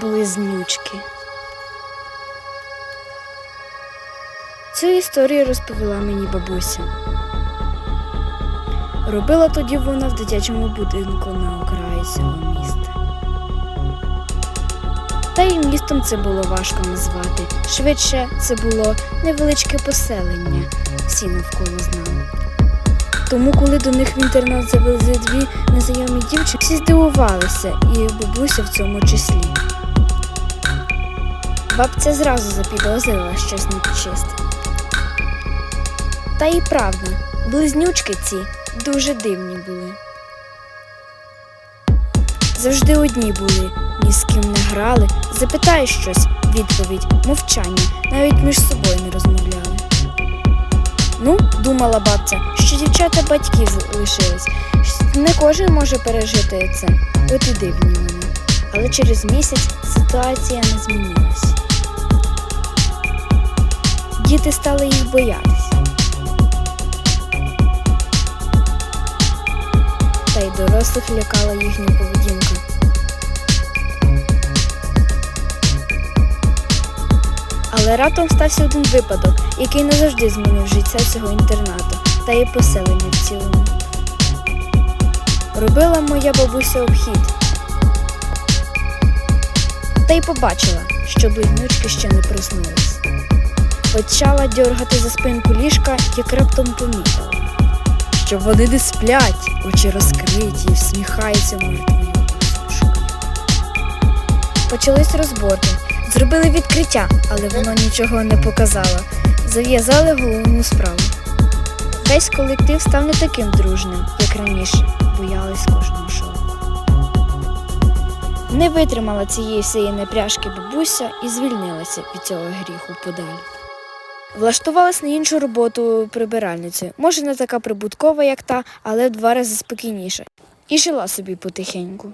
близнючки. Цю історію розповіла мені бабуся. Робила тоді вона в дитячому будинку на окраї цього міста. Та й містом це було важко назвати. Швидше це було невеличке поселення, всі навколо знали. Тому, коли до них в інтернат завезли дві незнайомі дівчини, всі здивувалися, і бабуся в цьому числі. Бабця зразу запідозрила щось нечисте. Та і правда, близнючки ці дуже дивні були. Завжди одні були, ні з ким не грали, запитаєш щось, відповідь, мовчання, навіть між собою не розмовляли. Ну, думала бабця, дівчата батьків лишились. Не кожен може пережити це, от і дивні вони. Але через місяць ситуація не змінилась. Діти стали їх боятись. Та й дорослих лякала їхня поведінка. Але раптом стався один випадок, який назавжди змінив життя цього інтернату та і поселення в цілому. Робила моя бабуся обхід. Та й побачила, що близнючки ще не проснулись. Почала дьоргати за спинку ліжка, як раптом помітила, що вони не сплять, очі розкриті, всміхаються мертвою усмішкою. Почались розборки. Зробили відкриття, але воно нічого не показало. Зав'язали головну справу. Весь колектив став не таким дружним, як раніше, боялись кожного шоу. Не витримала цієї всієї непряжки бабуся і звільнилася від цього гріху подалі. Влаштувалась на іншу роботу прибиральницею. Може, не така прибуткова, як та, але в два рази спокійніша. І жила собі потихеньку.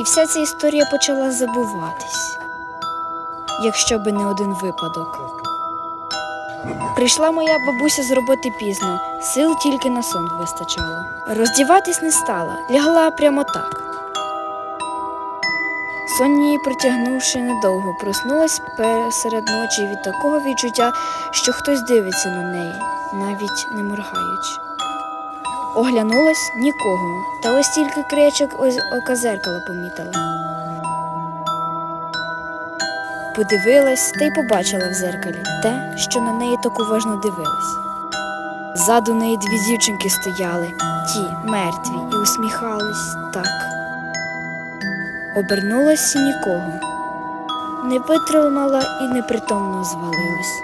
І вся ця історія почала забуватись, якщо би не один випадок. Прийшла моя бабуся з роботи пізно, сил тільки на сон вистачало. Роздіватись не стала, лягла прямо так. Сон її притягнувши недовго, проснулась серед ночі від такого відчуття, що хтось дивиться на неї, навіть не моргаючи. Оглянулась нікого, та ось тільки кречок ось ока зеркала помітила. Подивилась та й побачила в зеркалі те, що на неї так уважно дивилась. Ззаду неї дві дівчинки стояли, ті мертві, і усміхались так. Обернулась і нікого. Не витримала і непритомно звалилась.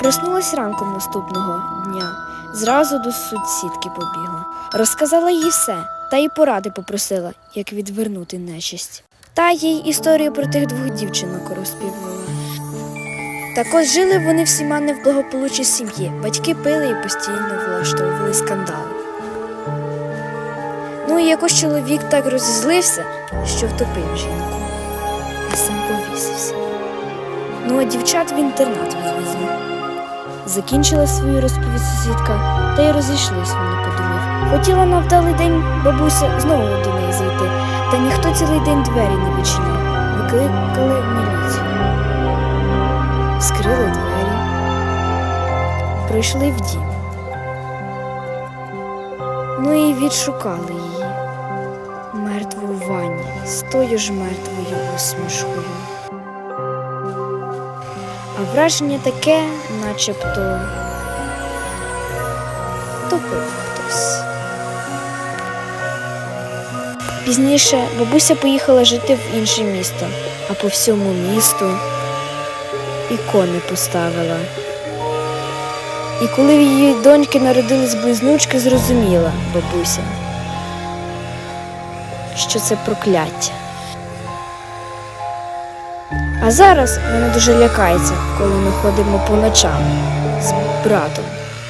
Проснулась ранком наступного дня, зразу до сусідки побігла. Розказала їй все, та й поради попросила, як відвернути нечисть. Та їй історію про тих двох дівчинок розповіла. Так ось жили вони всіма не в благополуччі сім'ї. Батьки пили і постійно влаштовували скандали. Ну і якось чоловік так розізлився, що втопив жінку, а сам повісився. Ну а дівчат в інтернат відвезли. Закінчила свою розповідь сусідка, та й розійшлись вони подумав. Хотіла на вдалий день бабуся знову до неї зайти, та ніхто цілий день двері не відчиняв. Викликали міліцію. Скрили двері, пройшли в дім. Ну і відшукали її. Мертву в ванні, з тою ж мертвою усмішкою. А враження таке, начебто топив Пізніше бабуся поїхала жити в інше місто, а по всьому місту ікони поставила. І коли в її доньки народились близнючки, зрозуміла бабуся, що це прокляття. А зараз вона дуже лякається, коли ми ходимо по ночам з братом.